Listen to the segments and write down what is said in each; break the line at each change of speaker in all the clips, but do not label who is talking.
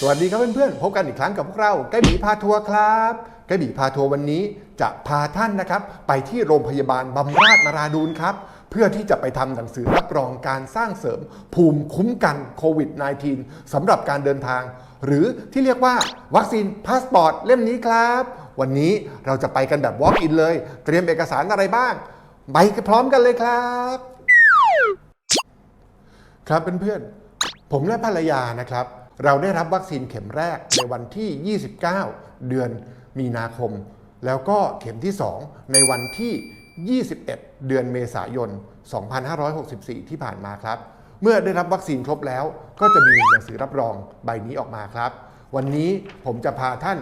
สวัสดีครับเพื่อนๆ พบกันอีกครั้งกับพวกเราไกด์บีพาทัวร์ครับไกด์บีพาทัวร์วันนี้จะพาท่านนะครับ ไปที่โรงพยาบาลบำราศนราดูนครับ เพื่อที่จะไปทำหนังสือรับรองการสร้างเสริม ภูมิคุ้มกันโควิด -19 สำหรับการเดินทาง หรือที่เรียกว่าวัคซีนพาสปอร์ตเล่มนี้ครับ วันนี้เราจะไปกันแบบ walk in เลย เตรียมเอกสารอะไรบ้าง ไปพร้อมกันเลยครับ ครับเพื่อนๆผมและภรรยานะครับ เราได้รับวัคซีนเข็มแรกในวันที่ 29 เดือนมีนาคม แล้วก็เข็มที่ 2 ในวันที่ 21 เดือนเมษายน 2564 ที่ผ่านมาครับ เมื่อได้รับวัคซีนครบแล้ว ก็จะมีหนังสือรับรองใบนี้ออกมาครับ วันนี้ผมจะพาท่าน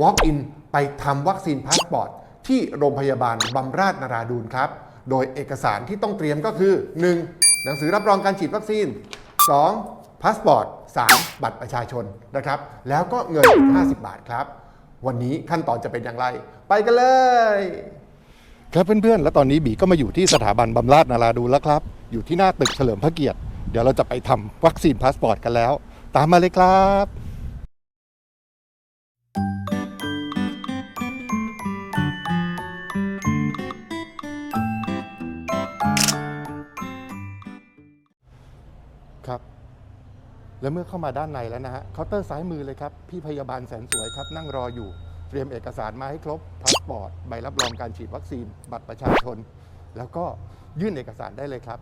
walk in ไปทำวัคซีนพาสปอร์ตที่โรงพยาบาลบำราศนาราดูนครับ โดยเอกสารที่ต้องเตรียมก็คือ 1. หนังสือรับรองการฉีดวัคซีน 2. พาสปอร์ต 3. บัตรประชาชนนะครับ แล้วก็เงินอีก50 บาทครับ วันนี้ขั้นตอนจะเป็นอย่างไร ไปกันเลย ครับเพื่อนๆ แล้วตอนนี้บีก็มาอยู่ที่สถาบันบำราศนาราดูนแล้วครับ อยู่ที่หน้าตึกเฉลิมพระเกียรติ เดี๋ยวเราจะไปทำวัคซีนพาสปอร์ตกันแล้ว ตามมาเลยครับ ครับ และเมื่อเข้ามาด้านในแล้วนะฮะเคาน์เตอร์ซ้ายมือเลยครับ พี่พยาบาลแสนสวยครับ นั่งรออยู่ เตรียมเอกสารมาให้ครบพาสปอร์ตใบรับรองการฉีดวัคซีน บัตรประชาชน แล้วก็ยื่นเอกสารได้เลยครับ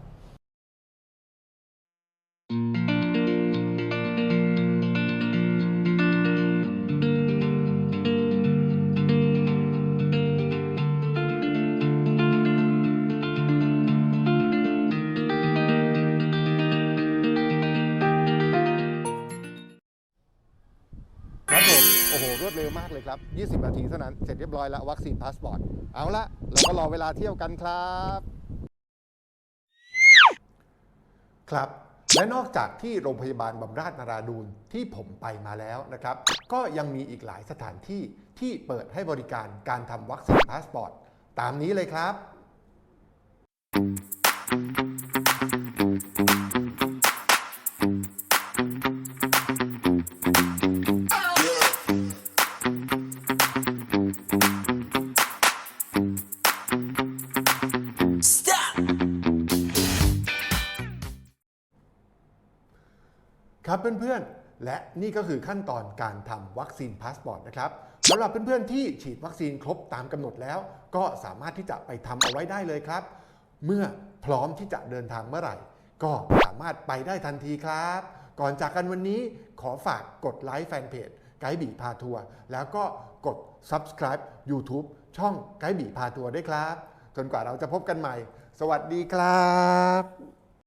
โอ้โห รวดเร็วมากเลยครับ 20 นาทีเท่านั้น เสร็จเรียบร้อยแล้ววัคซีนพาสปอร์ต เอาละเราก็รอเวลาเที่ยวกันครับ ครับและนอกจากที่โรงพยาบาลบำราศนาราดูนที่ผมไปมาแล้วนะครับ ก็ยังมีอีกหลายสถานที่ที่เปิดให้บริการการทำวัคซีนพาสปอร์ต ตามนี้เลยครับ ครับเพื่อนๆ และนี่ก็คือขั้นตอนการทำวัคซีนพาสปอร์ตนะครับสำหรับเพื่อนๆ ที่ฉีดวัคซีนครบตามกำหนดแล้ว ก็สามารถที่จะไปทำเอาไว้ได้เลยครับ เมื่อพร้อมที่จะเดินทางเมื่อไหร่ ก็สามารถไปได้ทันทีครับ ก่อนจากกันวันนี้ขอฝากกดไลค์แฟนเพจไกด์บีพาทัวร์แล้วก็กด subscribe YouTube ช่องไกด์บีพาทัวร์ด้วยครับ จนกว่าเราจะพบกันใหม่ สวัสดีครับ